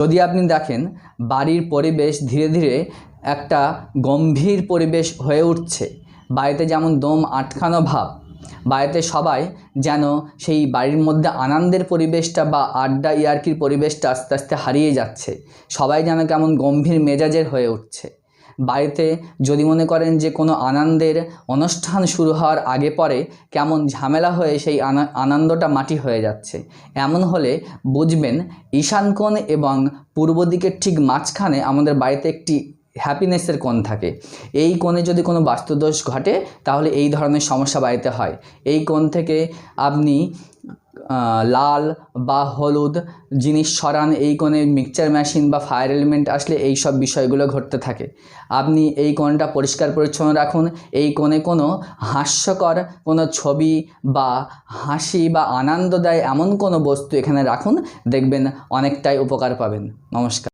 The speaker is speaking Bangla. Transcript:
যদি আপনি দেখেন, বাড়ির পরিবেশ ধীরে ধীরে একটা গম্ভীর পরিবেশ হয়ে উঠছে। বাড়িতে যেমন দম আটকানো ভাব, বাড়িতে সবাই যেন সেই বাড়ির মধ্যে আনন্দের পরিবেশটা বা আড্ডা ইয়ার্কির পরিবেশটা আস্তে আস্তে হারিয়ে যাচ্ছে। সবাই যেন কেমন গম্ভীর মেজাজের হয়ে উঠছে। বাড়িতে যদি মনে করেন যে কোনো আনন্দের অনুষ্ঠান শুরু হওয়ার আগে পরে কেমন ঝামেলা হয়ে সেই আনা- আনন্দটা মাটি হয়ে যাচ্ছে। এমন হলে বুঝবেন ঈশানকোণ এবং পূর্ব দিকের ঠিক মাঝখানে আমাদের বাড়িতে একটি হ্যাপিনেসের কোণ থাকে। এই কোণে যদি কোনো বাস্তুদোষ ঘটে, তাহলে এই ধরনের সমস্যা বাড়িতে হয়। এই কোণ থেকে আপনি লাল বা হলুদ জিনিস সরান, এই কোণে মিক্সচার মেশিন বা ফায়ার এলিমেন্ট আসলে এই সব বিষয়গুলো ঘটতে থাকে। আপনি এই কোণটা পরিষ্কার পরিচ্ছন্ন রাখুন। এই কোণে কোনো হাস্যকর কোনো ছবি বা হাসি বা আনন্দ দেয় এমন কোনো বস্তু এখানে রাখুন। দেখবেন অনেকটাই উপকার পাবেন। নমস্কার।